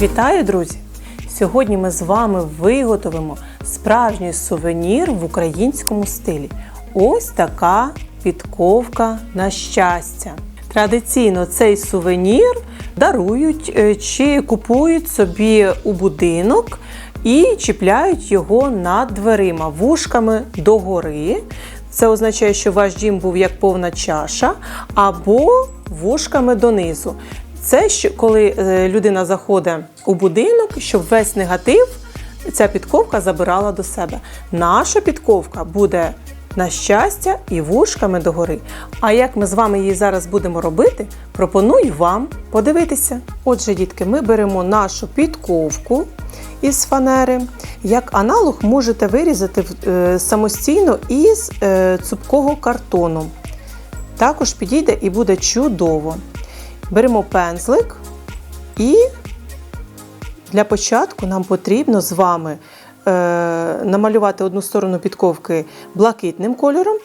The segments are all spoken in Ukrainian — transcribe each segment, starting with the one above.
Вітаю, друзі! Сьогодні ми з вами виготовимо справжній сувенір в українському стилі. Ось така підковка на щастя. Традиційно цей сувенір дарують е, чи купують собі у будинок і чіпляють його над дверима вушками догори. Це означає, що ваш дім був як повна чаша, або вушками донизу. Це коли е, людина заходить у будинок, щоб весь негатив ця підковка забирала до себе. Наша підковка буде на щастя і вушками догори. А як ми з вами її зараз будемо робити, пропоную вам подивитися. Отже, дітки, ми беремо нашу підковку із фанери. Як аналог можете вирізати е, самостійно із е, цупкого картону. Також підійде і буде чудово. Беремо пензлик і для початку нам потрібно з вами намалювати одну сторону підковки блакитним кольором,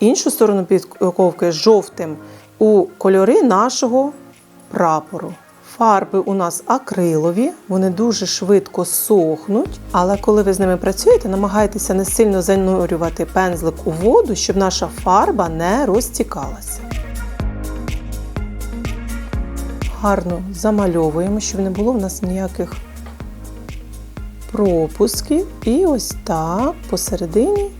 іншу сторону підковки жовтим у кольори нашого прапору. Фарби у нас акрилові, вони дуже швидко сохнуть, але коли ви з ними працюєте, намагайтеся не сильно занурювати пензлик у воду, щоб наша фарба не розтікалася. Гарно замальовуємо, щоб не було в нас ніяких пропусків. І ось так посередині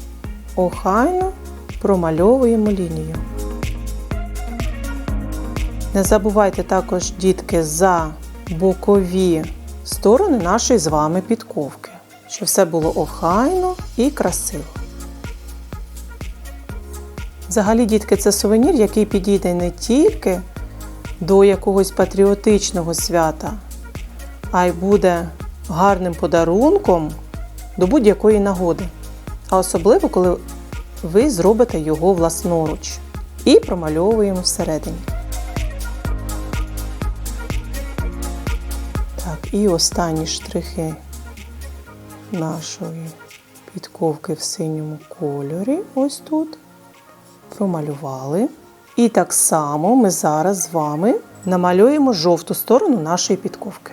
охайно промальовуємо лінію. Не забувайте також, дітки, за бокові сторони нашої з вами підковки, щоб все було охайно і красиво. Взагалі, дітки, це сувенір, який підійде не тільки до якогось патріотичного свята, а й буде гарним подарунком до будь-якої нагоди. А особливо, коли ви зробите його власноруч і промальовуємо всередині. Так, і останні штрихи нашої підковки в синьому кольорі. Ось тут. Промалювали. І так само ми зараз з вами намалюємо жовту сторону нашої підковки.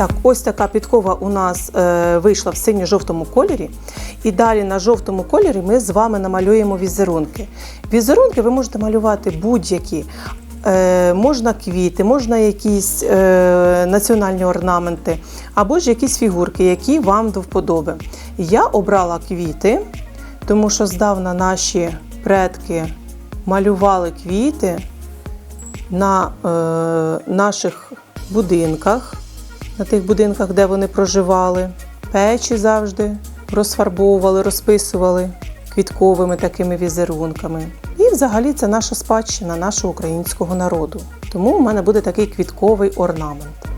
Так, ось така підкова у нас е, вийшла в синьо-жовтому кольорі. І далі на жовтому кольорі ми з вами намалюємо візерунки. Візерунки ви можете малювати будь-які. Е, можна квіти, можна якісь е, національні орнаменти, або ж якісь фігурки, які вам до вподоби. Я обрала квіти, тому що здавна наші предки малювали квіти на е, наших будинках, на тих будинках, де вони проживали. Печі завжди розфарбовували, розписували квітковими такими візерунками. І взагалі це наша спадщина нашого українського народу. Тому у мене буде такий квітковий орнамент.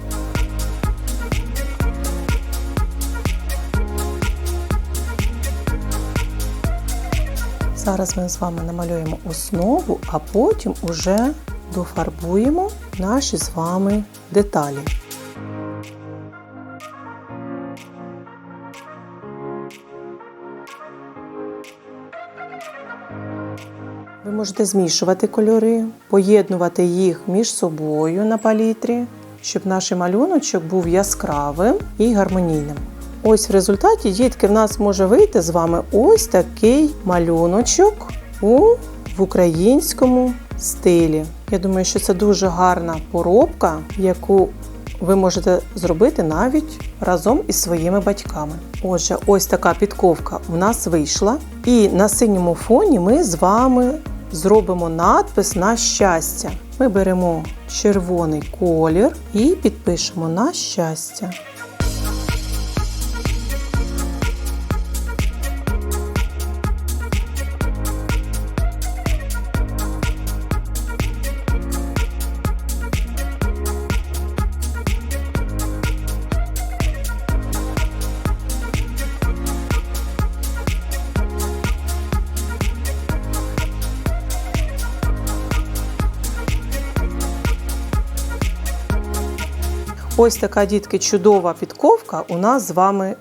Зараз ми з вами намалюємо основу, а потім уже дофарбуємо наші з вами деталі. Можете змішувати кольори, поєднувати їх між собою на палітрі, щоб наш малюночок був яскравим і гармонійним. Ось в результаті, дітки, в нас може вийти з вами ось такий малюночок у в українському стилі. Я думаю, що це дуже гарна поробка, яку ви можете зробити навіть разом із своїми батьками. Отже, ось така підковка у нас вийшла. І на синьому фоні ми з вами зробимо надпис на щастя. Ми беремо червоний колір і підпишемо на щастя. Ось така дітки чудова підковка у нас з вами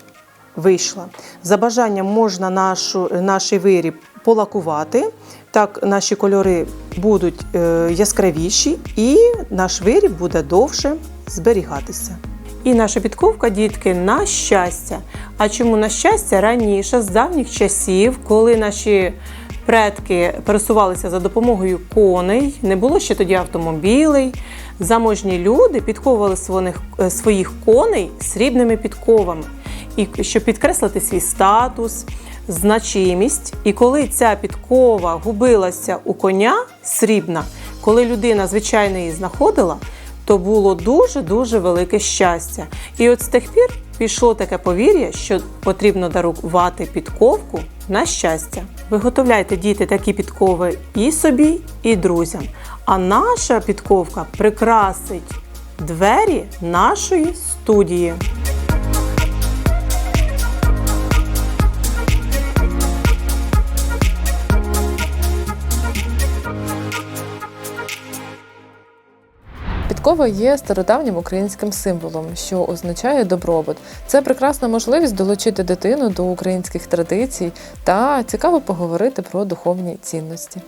вийшла. За бажанням можна нашу, наш виріб полакувати. Так наші кольори будуть е, яскравіші і наш виріб буде довше зберігатися. І наша підковка, дітки, на щастя. А чому на щастя? Раніше, з давніх часів, коли наші предки пересувалися за допомогою коней, не було ще тоді автомобілей. Заможні люди підковували своїх, е, коней срібними підковами, і щоб підкреслити свій статус, значимість. І коли ця підкова губилася у коня срібна, коли людина звичайно її знаходила, то було дуже-дуже велике щастя. І от з тих пір пішло таке повір'я, що потрібно дарувати підковку на щастя. Виготовляйте діти такі підкови і собі, і друзям. А наша підковка прикрасить двері нашої студії. Підкова є стародавнім українським символом, що означає добробут. Це прекрасна можливість долучити дитину до українських традицій та цікаво поговорити про духовні цінності.